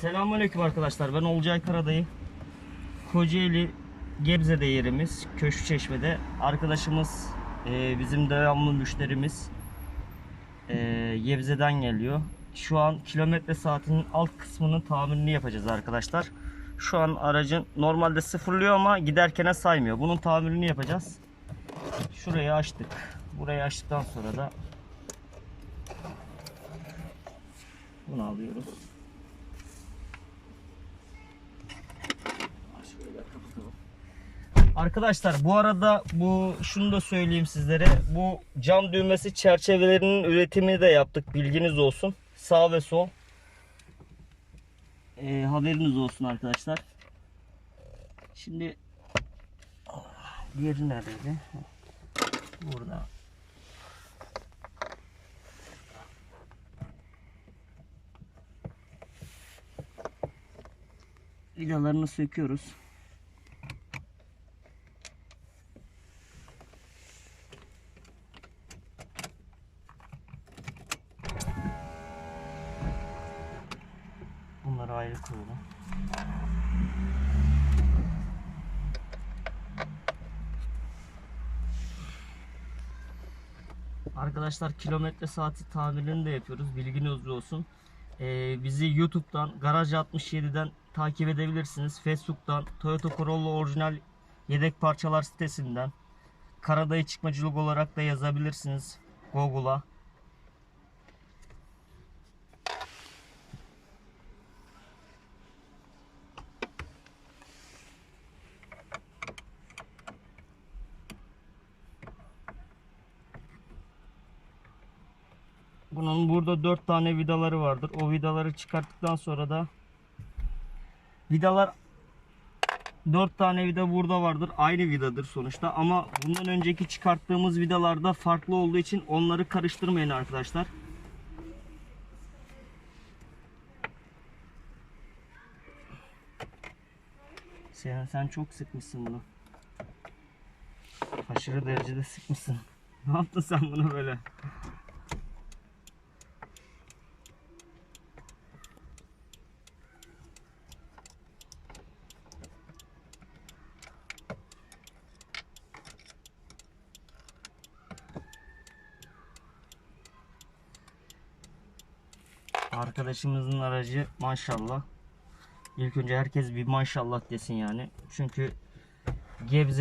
Selamünaleyküm arkadaşlar. Ben Olcay Karadayı. Kocaeli Gebze'de yerimiz. Köşkü Çeşme'de. Arkadaşımız e, bizim devamlı müşterimiz e, Gebze'den geliyor. Şu an kilometre saatinin alt kısmının tamirini yapacağız arkadaşlar. Şu an aracın normalde sıfırlıyor ama giderkene saymıyor. Bunun tamirini yapacağız. Şurayı açtık. Burayı açtıktan sonra da bunu alıyoruz. Arkadaşlar bu arada bu şunu da söyleyeyim sizlere. Bu cam düğmesi çerçevelerinin üretimini de yaptık. Bilginiz olsun. Sağ ve sol. Ee, haberiniz olsun arkadaşlar. Şimdi diğeri neredeydi? Burada. Vidalarını söküyoruz. Ayrı koyalım. Arkadaşlar kilometre saati tamirini de yapıyoruz. Bilginiz olsun. Ee, bizi YouTube'dan, Garaj 67'den takip edebilirsiniz. Facebook'tan, Toyota Corolla orijinal yedek parçalar sitesinden, Karadayı çıkmacılık olarak da yazabilirsiniz Google'a. Bunun burada 4 tane vidaları vardır. O vidaları çıkarttıktan sonra da vidalar 4 tane vida burada vardır. Aynı vidadır sonuçta ama bundan önceki çıkarttığımız vidalarda farklı olduğu için onları karıştırmayın arkadaşlar. Sen, sen çok sıkmışsın bunu. Aşırı derecede sıkmışsın. Ne yaptın sen bunu böyle? Arkadaşımızın aracı maşallah. İlk önce herkes bir maşallah desin yani. Çünkü Gebze